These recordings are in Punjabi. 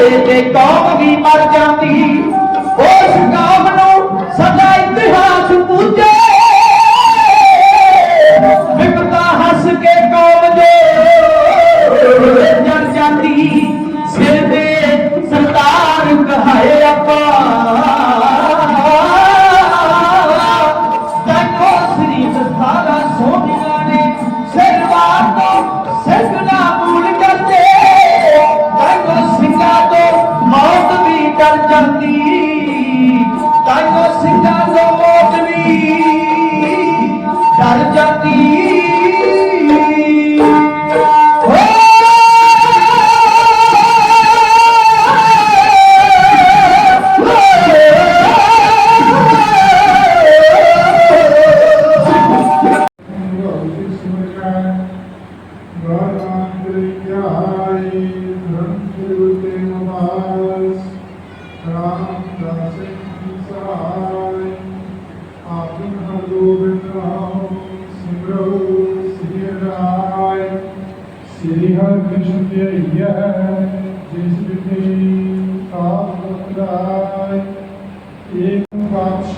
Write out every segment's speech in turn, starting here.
ਮਾਰੇ ਤੇ ਕੌਮ ਵੀ ਮਰ ਜਾਂਦੀ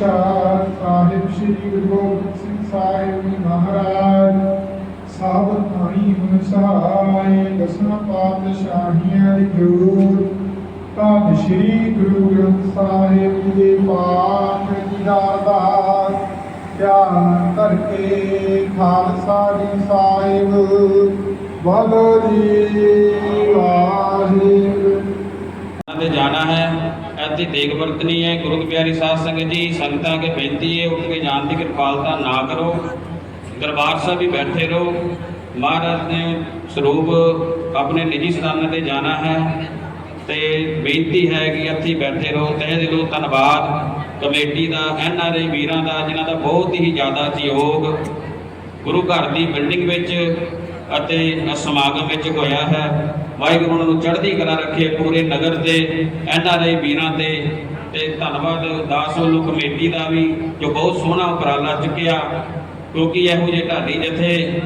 ਬਾਦਸ਼ਾਹ ਸਾਹਿਬ ਸ੍ਰੀ ਗੁਰੂ ਗੋਬਿੰਦ ਸਿੰਘ ਸਾਹਿਬ ਜੀ ਮਹਾਰਾਜ। ਸਾਬਤ ਪਾਣੀ ਹੁਣ ਸਹਾਇ ਦਸਨਾ ਪਾਤਸ਼ਾਹੀਆਂ ਦੀ ਜੋਰ ਤਾਂ ਸ੍ਰੀ ਗੁਰੂ ਗ੍ਰੰਥ ਸਾਹਿਬ ਜੀ ਦੇ ਪਾਠ ਜੀ ਦਾ ਅਰਦਾਸ ਧਿਆਨ ਕਰਕੇ ਖਾਲਸਾ ਜੀ ਸਾਹਿਬ ਵਾਹਿਗੁਰੂ ਜੀ। ਇੱਥੇ ਦੇਖ ਹੈ, ਗੁਰੂ ਕੀ ਪਿਆਰੀ ਸਾਧ ਸੰਗਤ ਜੀ, ਸੰਗਤਾਂ ਕੇ ਬੇਨਤੀ ਹੈ, ਉੱਠ ਕੇ ਜਾਣ ਦੀ ਕਿਰਪਾਲਤਾ ਨਾ ਕਰੋ। ਦਰਬਾਰ ਸਾਹਿਬ ਵੀ ਬੈਠੇ ਰਹੋ। ਮਹਾਰਾਜ ਨੇ ਸਰੂਪ ਆਪਣੇ ਨਿੱਜੀ ਸਥਾਨਾਂ ਤੇ ਜਾਣਾ ਹੈ ਤੇ ਬੇਨਤੀ ਹੈ ਕਿ ਇੱਥੇ ਬੈਠੇ ਰਹੋ। ਤਹਿ ਦਿਲੋਂ ਧੰਨਵਾਦ। Committee the, N R I ਵੀਰਾਂ ਦਾ, ਜਿਨ੍ਹਾਂ ਦਾ ਬਹੁਤ ਹੀ ਜ਼ਿਆਦਾ ਸਹਿਯੋਗ ਗੁਰੂ ਘਰ ਦੀ ਬਿਲਡਿੰਗ ਵਿੱਚ ਅਤੇ ਸਮਾਗਮ ਵਿੱਚ ਹੋਇਆ ਹੈ। ਵਾਹਿਗੁਰੂ ਨੂੰ ਚੜ੍ਹਦੀ ਕਲਾ ਰੱਖੇ ਪੂਰੇ ਨਗਰ ਦੇ ਐਨ ਆਰ ਆਈ ਵੀਰਾਂ 'ਤੇ। ਤੇ ਧੰਨਵਾਦ ਦਾਸ ਵੱਲੋਂ ਕਮੇਟੀ ਦਾ ਵੀ, ਜੋ ਬਹੁਤ ਸੋਹਣਾ ਉਪਰਾਲਾ ਚੁੱਕਿਆ, ਕਿਉਂਕਿ ਇਹੋ ਜਿਹੇ ਢਾਡੀ ਜਿੱਥੇ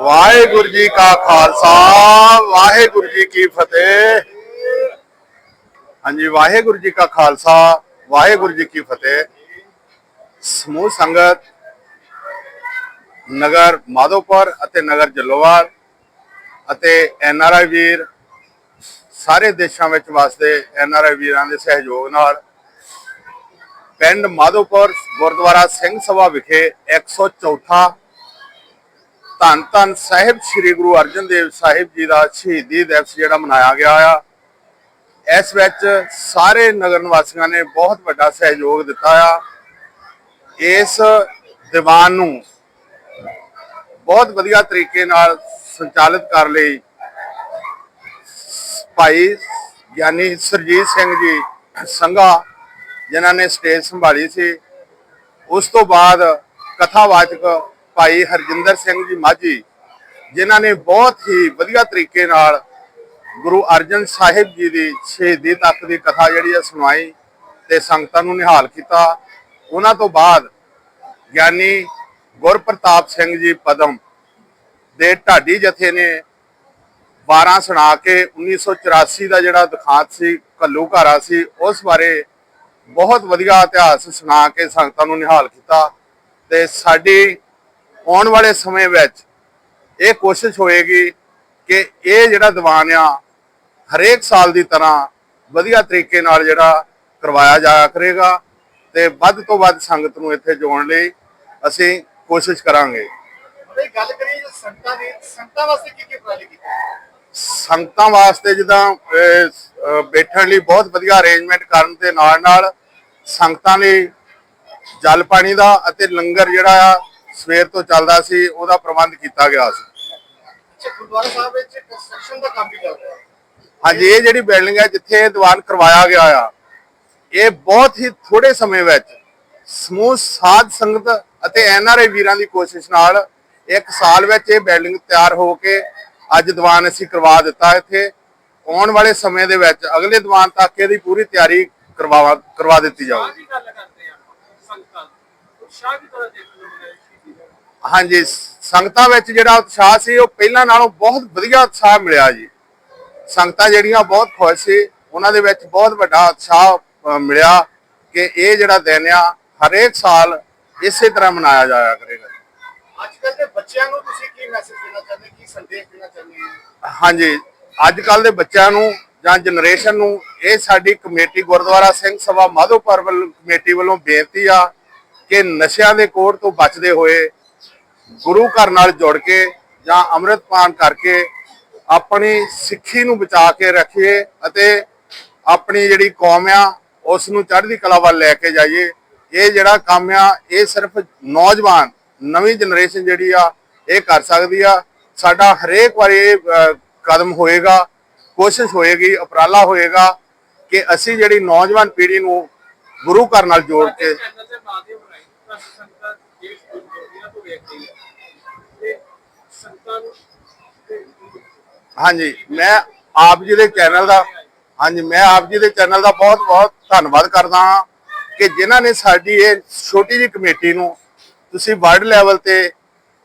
ਵਾਹਿਗੁਰੂ ਜੀ ਕਾ ਖਾਲਸਾ, ਵਾਹਿਗੁਰੂ ਜੀ ਕੀ ਫਤਿਹ। ਹਾਂਜੀ, ਵਾਹਿਗੁਰੂ ਜੀ ਕਾ ਖਾਲਸਾ, ਵਾਹਿਗੁਰੂ ਜੀ ਕੀ ਫਤਿਹ। ਸਮੂਹ ਸੰਗਤ ਨਗਰ ਮਾਧੋਪੁਰ ਅਤੇ ਨਗਰ ਜਲੋਵਾਲ ਅਤੇ ਐਨ ਆਰ ਆਈ ਵੀਰ, ਸਾਰੇ ਦੇਸ਼ਾਂ ਵਿੱਚ ਵਸਦੇ ਐਨ ਆਰ ਆਈ ਵੀਰਾਂ ਦੇ ਸਹਿਯੋਗ ਨਾਲ ਪਿੰਡ ਮਾਧੋਪੁਰ ਗੁਰਦੁਆਰਾ ਸਿੰਘ ਸਭਾ ਵਿਖੇ 104 ਧੰਨ ਧੰਨ ਸਾਹਿਬ ਸ੍ਰੀ ਗੁਰੂ ਅਰਜਨ ਦੇਵ ਸਾਹਿਬ ਜੀ ਦਾ ਸ਼ਹੀਦੀ ਦਿਵਸ ਜਿਹੜਾ ਮਨਾਇਆ ਗਿਆ ਆ। ਇਸ ਵਿੱਚ ਸਾਰੇ ਨਗਰ ਨਿਵਾਸੀਆਂ ਨੇ ਬਹੁਤ ਵੱਡਾ ਸਹਿਯੋਗ ਦਿੱਤਾ ਆ। ਇਸ ਦੀਵਾਨ ਨੂੰ ਬਹੁਤ ਵਧੀਆ ਤਰੀਕੇ ਨਾਲ ਸੰਚਾਲਿਤ ਕਰ ਲਈ। ਭਾਈ ਗਿਆਨੀ ਸਰਜੀਤ ਸਿੰਘ ਜੀ ਸੰਘਾ, ਜਿਨ੍ਹਾਂ ਨੇ ਸਟੇਜ ਸੰਭਾਲੀ ਸੀ। ਉਸ ਤੋਂ ਬਾਅਦ ਕਥਾਵਾਚਕ ਭਾਈ ਹਰਜਿੰਦਰ ਸਿੰਘ ਜੀ ਮਾਝੀ, ਜਿਨ੍ਹਾਂ ਨੇ ਬਹੁਤ ਹੀ ਵਧੀਆ ਤਰੀਕੇ ਨਾਲ ਗੁਰੂ ਅਰਜਨ ਸਾਹਿਬ ਜੀ ਦੀ ਸ਼ਹੀਦੀ ਤੱਕ ਦੀ ਕਥਾ ਜਿਹੜੀ ਹੈ ਸੁਣਾਈ ਤੇ ਸੰਗਤਾਂ ਨੂੰ ਨਿਹਾਲ ਕੀਤਾ। ਉਹਨਾਂ ਤੋਂ ਬਾਅਦ ਗਿਆਨੀ ਗੁਰਪ੍ਰਤਾਪ ਸਿੰਘ ਜੀ ਪਦਮ ਦੇ ਢਾਡੀ ਜਥੇ ਨੇ 12 ਸੁਣਾ ਕੇ 1984 ਦਾ ਜਿਹੜਾ ਦਿਖਾਂਤ ਸੀ ਕੱਲੂ ਘਾਰਾ ਸੀ, ਉਸ ਬਾਰੇ ਬਹੁਤ ਵਧੀਆ ਇਤਿਹਾਸ ਸੁਣਾ ਕੇ ਸੰਗਤਾਂ ਨੂੰ ਨਿਹਾਲ ਕੀਤਾ ਤੇ ਸਾਡੀ ਆਉਣ ਵਾਲੇ ਸਮੇਂ ਵਿੱਚ ਇਹ ਕੋਸ਼ਿਸ਼ ਹੋਏਗੀ ਕਿ ਇਹ ਜਿਹੜਾ ਦੀਵਾਨ ਆ, ਹਰੇਕ ਸਾਲ ਦੀ ਤਰ੍ਹਾਂ ਵਧੀਆ ਤਰੀਕੇ ਨਾਲ ਜਿਹੜਾ ਕਰਵਾਇਆ ਜਾਇਆ ਕਰੇਗਾ ਤੇ ਵੱਧ ਤੋਂ ਵੱਧ ਸੰਗਤ ਨੂੰ ਇੱਥੇ ਜੋੜਨ ਲਈ ਅਸੀਂ ਕੋਸ਼ਿਸ਼ ਕਰਾਂਗੇ। ਬਈ ਗੱਲ ਕਰੀਏ ਜੇ ਸੰਗਤਾਂ ਦੀ ਸੰਗਤਾਂ ਵਾਸਤੇ ਕੀ ਕੀ ਉਪਰਾਲੇ ਕੀਤੇ? ਸੰਗਤਾਂ ਵਾਸਤੇ ਜਿੱਦਾਂ ਬੈਠਣ ਲਈ ਬਹੁਤ ਵਧੀਆ ਅਰੇਂਜਮੈਂਟ ਕਰਨ ਦੇ ਨਾਲ ਨਾਲ ਸੰਗਤਾਂ ਲਈ ਜਲ ਪਾਣੀ ਦਾ ਅਤੇ ਲੰਗਰ ਜਿਹੜਾ ਆ ਸਵੇਰ ਤੋਂ ਚੱਲਦਾ ਸੀ ਉਹਦਾ ਪ੍ਰਬੰਧ ਕੀਤਾ ਗਿਆ ਸੀ। ਅੱਛਾ ਗੁਰਦੁਆਰਾ ਸਾਹਿਬ ਵਿੱਚ ਕੰਸਟਰਕਸ਼ਨ ਦਾ ਕੰਮ ਵੀ ਚੱਲ ਰਿਹਾ। ਹੈ ਹਾਂਜੀ ਇਹ ਜਿਹੜੀ ਬਿਲਡਿੰਗ ਹੈ ਜਿੱਥੇ ਇਹ ਦੀਵਾਨ ਕਰਵਾਇਆ ਗਿਆ ਆ ਇਹ ਬਹੁਤ ਹੀ ਥੋੜੇ ਸਮੇਂ ਵਿੱਚ ਸਮੂਹ ਸਾਧ ਸੰਗਤ ਅਤੇ ਐਨਆਰਆਈ ਵੀਰਾਂ ਦੀ ਕੋਸ਼ਿਸ਼ ਨਾਲ ਇੱਕ ਸਾਲ ਵਿੱਚ ਇਹ ਬਿਲਡਿੰਗ ਤਿਆਰ ਹੋ ਕੇ ਅੱਜ ਦੀਵਾਨ ਅਸੀਂ ਕਰਵਾ ਦਿੱਤਾ ਇੱਥੇ। ਆਉਣ ਵਾਲੇ ਸਮੇਂ ਦੇ ਵਿੱਚ ਅਗਲੇ ਦੀਵਾਨ ਤੱਕ ਇਹਦੀ ਪੂਰੀ ਤਿਆਰੀ ਕਰਵਾ ਕਰਵਾ ਦਿੱਤੀ ਜਾਊਗੀ। ਹਾਂਜੀ ਸੰਗਤਾਂ ਵਿੱਚ ਜਿਹੜਾ ਉਤਸ਼ਾਹ ਸੀ ਉਹ ਪਹਿਲਾਂ ਨਾਲੋਂ ਬਹੁਤ ਵਧੀਆ ਉਤਸ਼ਾਹ ਮਿਲਿਆ ਜੀ। ਸੰਗਤਾਂ ਜਿਹੜੀਆਂ ਬਹੁਤ ਖੁਸ਼ ਸੀ। ਉਹਨਾਂ ਦੇ ਵਿੱਚ ਬਹੁਤ ਵੱਡਾ ਉਤਸ਼ਾਹ ਮਿਲਿਆ ਕਿ ਇਹ ਜਿਹੜਾ ਦਿਨ ਆ ਹਰੇਕ ਸਾਲ ਇਸੇ ਤਰ੍ਹਾਂ ਮਨਾਇਆ ਜਾਇਆ ਕਰੇਗਾ। ਅੱਜ ਕੱਲ੍ਹ ਦੇ ਬੱਚਿਆਂ ਨੂੰ ਤੁਸੀਂ ਕੀ ਮੈਸੇਜ ਦੇਣਾ ਚਾਹੁੰਦੇ ਕੀ ਸੰਦੇਸ਼ ਦੇਣਾ ਚਾਹੁੰਦੇ ਹੋ? ਹਾਂਜੀ ਅੱਜ ਕੱਲ ਦੇ ਬੱਚਿਆਂ ਨੂੰ ਜਾਂ ਜਨਰੇਸ਼ਨ ਨੂੰ ਇਹ ਸਾਡੀ ਕਮੇਟੀ ਗੁਰਦੁਆਰਾ ਸਿੰਘ ਸਭਾ ਮਾਧੋਪੁਰ ਵੱਲ ਕਮੇਟੀ ਵੱਲੋਂ ਬੇਨਤੀ ਆ ਕਿ ਨਸ਼ਿਆਂ ਦੇ ਕੋੜ ਤੋਂ ਬਚਦੇ ਹੋਏ ਗੁਰੂ ਘਰ ਨਾਲ ਜੁੜ ਕੇ ਜਾਂ ਅੰਮ੍ਰਿਤ ਪਾਨ ਕਰਕੇ ਆਪਣੀ ਸਿੱਖੀ ਨੂੰ ਬਚਾ ਕੇ ਰੱਖੀਏ ਅਤੇ ਆਪਣੀ ਜਿਹੜੀ ਕੌਮ ਆ ਉਸ ਨੂੰ ਚੜ੍ਹਦੀ ਕਲਾ ਵੱਲ ਲੈ ਕੇ ਜਾਈਏ। ਇਹ ਜਿਹੜਾ ਕੰਮ ਆ ਇਹ ਸਿਰਫ ਨੌਜਵਾਨ ਨਵੀਂ ਜਨਰੇਸ਼ਨ ਜਿਹੜੀ ਆ ਇਹ ਕਰ ਸਕਦੀ ਆ। ਸਾਡਾ ਹਰੇਕ ਵਾਰੀ ਕਦਮ ਹੋਏਗਾ ਕੋਸ਼ਿਸ਼ ਹੋਏਗੀ ਉਪਰਾਲਾ ਹੋਏਗਾ ਕਿ ਅਸੀਂ ਜਿਹੜੀ ਨੌਜਵਾਨ ਪੀੜ੍ਹੀ ਨੂੰ ਗੁਰੂ ਘਰ ਨਾਲ ਜੋੜ ਕੇ ਹਾਂਜੀ ਮੈਂ ਆਪ ਜੀ ਦੇ ਚੈਨਲ ਦਾ ਹਾਂਜੀ ਮੈਂ ਆਪ ਜੀ ਦੇ ਚੈਨਲ ਦਾ ਬਹੁਤ ਬਹੁਤ ਧੰਨਵਾਦ ਕਰਦਾ ਹਾਂ। ਕਿ ਜਿਨ੍ਹਾਂ ਨੇ ਸਾਡੀ ਇਹ ਛੋਟੀ ਜਿਹੀ ਕਮੇਟੀ ਨੂੰ ਤੁਸੀਂ ਵਰਲਡ ਲੈਵਲ ਤੇ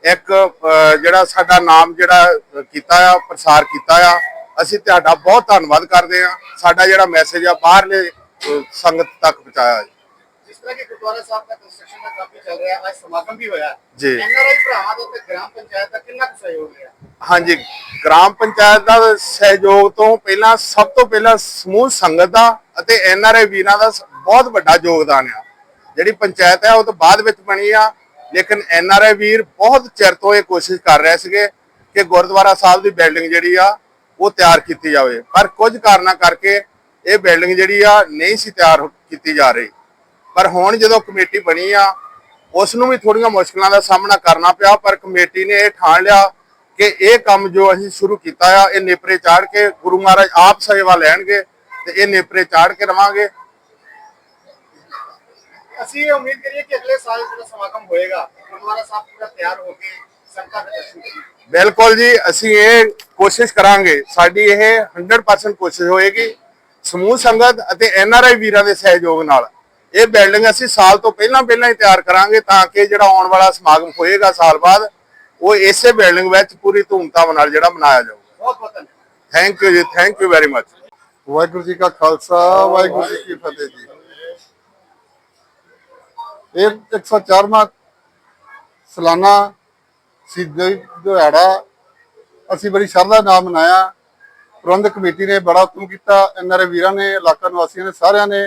ਇੱਕ ਜਿਹੜਾ ਸਾਡਾ ਨਾਮ ਜਿਹੜਾ ਕੀਤਾ ਆ ਪ੍ਰਸਾਰ ਕੀਤਾ ਆ ਅਸੀਂ ਤੁਹਾਡਾ ਬਹੁਤ ਧੰਨਵਾਦ ਕਰਦੇ ਹਾਂ। ਸਾਡਾ ਜਿਹੜਾ ਮੈਸੇਜ ਆ ਬਾਹਰਲੇ ਸੰਗਤ ਤੱਕ ਪਹੁੰਚਾਇਆ ਜੀ। ਜਿਸ ਤਰ੍ਹਾਂ ਕਿ ਗੁਰਦੁਆਰਾ ਸਾਹਿਬ ਦਾ ਕੰਸਟਰਕਸ਼ਨ ਦਾ ਕੰਮ ਵੀ ਚੱਲ ਰਿਹਾ ਅੱਜ ਸਮਾਗਮ ਵੀ ਹੋਇਆ। ਜੀ। ਐਨਆਰਆਈ ਭਰਾਵਾਂ ਦਾ ਤੇ ਗ੍ਰਾਮ ਪੰਚਾਇਤ ਦਾ ਕਿੰਨਾ ਕੁ ਸਹਿਯੋਗ ਰਿਹਾ? ਹਾਂਜੀ ਗ੍ਰਾਮ ਪੰਚਾਇਤ ਦਾ ਸਹਿਯੋਗ ਤੋਂ ਪਹਿਲਾਂ ਸਭ ਤੋਂ ਪਹਿਲਾਂ ਸਮੂਹ ਸੰਗਤ ਦਾ ਅਤੇ ਐਨਆਰਆਈ ਵੀਰਾਂ ਦਾ ਬਹੁਤ ਵੱਡਾ ਯੋਗਦਾਨ ਆ। ਜਿਹੜੀ ਪੰਚਾਇਤ ਹੈ, ਉਹ ਤੋਂ ਬਾਅਦ ਵਿੱਚ ਬਣੀ ਆ। ਲੇਕਿਨ ਐਨਆਰਆਈ ਵੀਰ ਬਹੁਤ ਚਿਰ ਤੋਂ ਇਹ ਕੋਸ਼ਿਸ਼ ਕਰ ਰਹੇ ਸੀਗੇ ਕਿ ਗੁਰਦੁਆਰਾ ਸਾਹਿਬ ਦੀ ਬਿਲਡਿੰਗ ਜਿਹੜੀ ਆ, ਉਹ ਤਿਆਰ ਕੀਤੀ ਜਾਵੇ। ਪਰ ਕੁਝ ਕਾਰਨਾਂ ਕਰਕੇ ਇਹ ਬਿਲਡਿੰਗ ਜਿਹੜੀ ਆ, ਨਹੀਂ ਸੀ ਤਿਆਰ ਕੀਤੀ ਜਾ ਰਹੀ। ਪਰ ਹੁਣ ਜਦੋਂ ਕਮੇਟੀ ਬਣੀ ਆ, ਉਸ ਨੂੰ ਵੀ ਥੋੜੀਆਂ ਮੁਸ਼ਕਲਾਂ ਦਾ ਸਾਹਮਣਾ ਕਰਨਾ ਪਿਆ, ਪਰ ਕਮੇਟੀ ਨੇ ਇਹ ਠਾਣ ਲਿਆ ਕਿ ਇਹ ਕੰਮ ਜੋ ਅਸੀਂ ਸ਼ੁਰੂ ਕੀਤਾ ਆ, ਇਹ ਨੇਪਰੇ ਚਾੜ ਕੇ ਗੁਰੂ ਮਹਾਰਾਜ ਆਪ ਸੇਵਾ ਲੈਣਗੇ ਤੇ ਇਹ ਨੇਪਰੇ ਚਾੜ ਕੇ ਰਵਾਂਗੇ। ਅਸੀਂ ਇਹ ਉਮੀਦ ਕਰੀਏ ਕਿ ਅਗਲੇ ਸਾਲ ਜਿਹੜਾ ਸਮਾਗਮ ਹੋਏਗਾ ਗੁਰਦੁਆਰਾ ਸਾਹਿਬ ਪੂਰਾ ਤਿਆਰ ਹੋ ਕੇ ਸੰਗਤਾਂ ਦੇ ਦਰਸ਼ਨ ਕਰੀਏ। ਬਿਲਕੁਲ ਜੀ ਅਸੀਂ ਇਹ ਕੋਸ਼ਿਸ਼ ਕਰਾਂਗੇ ਸਾਡੀ ਇਹ 100% ਕੋਸ਼ਿਸ਼ ਹੋਏਗੀ ਸਮੂਹ ਸੰਗਤ ਅਤੇ ਐਨਆਰਆਈ ਵੀਰਾਂ ਦੇ ਸਹਿਯੋਗ ਨਾਲ। ਇਹ ਬਿਲਡਿੰਗ ਅਸੀਂ ਸਾਲ ਤੋਂ ਪਹਿਲਾਂ ਪਹਿਲਾਂ ਹੀ ਤਿਆਰ ਕਰਾਂਗੇ ਤਾਂ ਕਿ ਜਿਹੜਾ ਆਉਣ ਵਾਲਾ ਸਮਾਗਮ ਹੋਏਗਾ ਸਾਲ ਬਾਅਦ ਉਹ ਇਸੇ ਬਿਲਡਿੰਗ ਵਿੱਚ ਪੂਰੀ ਧੂਮਧਾਮ ਨਾਲ ਜਿਹੜਾ ਮਨਾਇਆ ਜਾਊਗਾ। ਬਹੁਤ ਬਹੁਤ ਧੰਨਵਾਦ। Thank you ji thank you very much Waheguru ji ਕਾ ਖਾਲਸਾ ਵਾਹਿਗੁਰੂ ਜੀ ਕੀ ਫਤਿਹ ਜੀ। ਇਹ 104ਵਾਂ ਸਾਲਾਨਾ ਸਿੱਧੀ ਦਿਹਾੜਾ। ਅਸੀਂ ਬੜੀ ਸ਼ਰਧਾ ਨਾਲ ਮਨਾਇਆ। ਪ੍ਰਬੰਧਕ ਕਮੇਟੀ ਨੇ ਬੜਾ ਉਤਮ ਕੀਤਾ। ਐਨਆਰਏ ਵੀਰਾਂ ਨੇ, ਇਲਾਕਾ ਨਿਵਾਸੀਆਂ ਨੇ, ਸਾਰਿਆਂ ਨੇ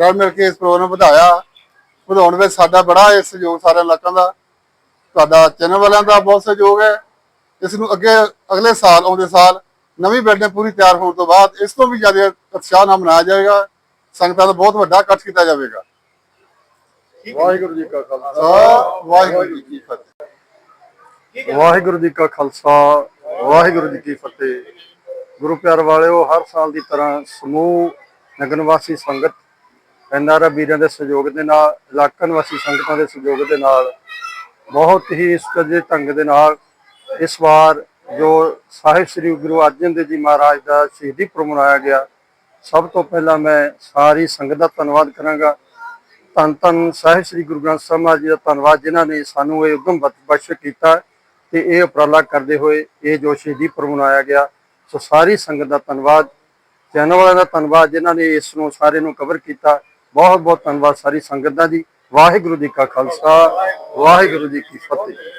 ਰਲ ਮਿਲ ਕੇ ਇਸ ਪ੍ਰੋਗਰਾਮ ਨੂੰ ਵਧਾਇਆ। ਵਧਾਉਣ ਵਿੱਚ ਸਾਡਾ ਬੜਾ ਇਹ ਸਹਿਯੋਗ ਸਾਰਿਆਂ ਇਲਾਕਿਆਂ ਦਾ। ਤੁਹਾਡਾ ਚੈਨਲ ਵਾਲਿਆਂ ਦਾ ਬਹੁਤ ਸਹਿਯੋਗ ਹੈ। ਇਸ ਨੂੰ ਅੱਗੇ, ਅਗਲੇ ਸਾਲ, ਆਉਂਦੇ ਸਾਲ ਨਵੀਂ ਬਿਲਡਿੰਗ ਪੂਰੀ ਤਿਆਰ ਹੋਣ ਤੋਂ ਬਾਅਦ ਇਸ ਤੋਂ ਵੀ ਜ਼ਿਆਦਾ ਉਤਸ਼ਾਹ ਨਾਲ ਮਨਾਇਆ ਜਾਏਗਾ ਸੰਗਤਾਂ ਦਾ ਬਹੁਤ ਵੱਡਾ ਇਕੱਠ ਕੀਤਾ ਜਾਵੇਗਾ। ਵਾਹਿਗੁਰੂ ਜੀ ਕਾ ਖਾਲਸਾ ਵਾਹਿਗੁਰੂ ਜੀ ਕੀ ਫਤਿਹ। ਵਾਹਿਗੁਰੂ ਜੀ ਕਾ ਖਾਲਸਾ ਵਾਹਿਗੁਰੂ ਜੀ ਕੀ ਫਤਿਹ। ਗੁਰੂ ਪਿਆਰ ਵਾਲਿਓ ਹਰ ਸਾਲ ਦੀ ਤਰ੍ਹਾਂ ਸਮੂਹ ਨਗਰ ਨਿਵਾਸੀ ਸੰਗਤ ਐਨਆਰਆ ਵੀਰਾਂ ਦੇ ਸਹਿਯੋਗ ਦੇ ਨਾਲ ਇਲਾਕਾ ਨਿਵਾਸੀ ਸੰਗਤਾਂ ਦੇ ਸਹਿਯੋਗ ਦੇ ਨਾਲ ਬਹੁਤ ਹੀ ਸੁਚੱਜੇ ਢੰਗ ਦੇ ਨਾਲ ਇਸ ਵਾਰ ਜੋ ਸਾਹਿਬ ਸ੍ਰੀ ਗੁਰੂ ਅਰਜਨ ਦੇਵ ਜੀ ਮਹਾਰਾਜ ਦਾ ਸ਼ਹੀਦੀ ਪੁਰਬ ਮਨਾਇਆ ਗਿਆ ਸਭ ਤੋਂ ਪਹਿਲਾਂ ਮੈਂ ਸਾਰੀ ਸੰਗਤ ਦਾ ਧੰਨਵਾਦ ਕਰਾਂਗਾ। ਧੰਨ ਧੰਨ ਸਾਹਿਬ ਸ੍ਰੀ ਗੁਰੂ ਗ੍ਰੰਥ ਸਾਹਿਬ ਮਹਾਰਾਜ ਜੀ ਦਾ ਧੰਨਵਾਦ ਜਿਨ੍ਹਾਂ ਨੇ ਸਾਨੂੰ ਇਹ ਉਦਮ ਬਖਸ਼- ਕੀਤਾ ਤੇ ਇਹ ਉਪਰਾਲਾ ਕਰਦੇ ਹੋਏ ਇਹ ਜੋ ਸ਼ਹੀਦੀ ਪੁਰਬ ਮਨਾਇਆ ਗਿਆ, ਸੋ ਸਾਰੀ ਸੰਗਤ ਦਾ ਧੰਨਵਾਦ, ਚੈਨਲ ਵਾਲਿਆਂ ਦਾ ਧੰਨਵਾਦ ਜਿਨ੍ਹਾਂ ਨੇ ਇਸ ਨੂੰ ਸਾਰੇ ਨੂੰ ਕਵਰ ਕੀਤਾ। ਬਹੁਤ ਬਹੁਤ ਧੰਨਵਾਦ ਸਾਰੀ ਸੰਗਤ ਦਾ ਜੀ। ਵਾਹਿਗੁਰੂ ਜੀ ਕਾ ਖਾਲਸਾ, ਵਾਹਿਗੁਰੂ ਜੀ ਕੀ ਫਤਿਹ।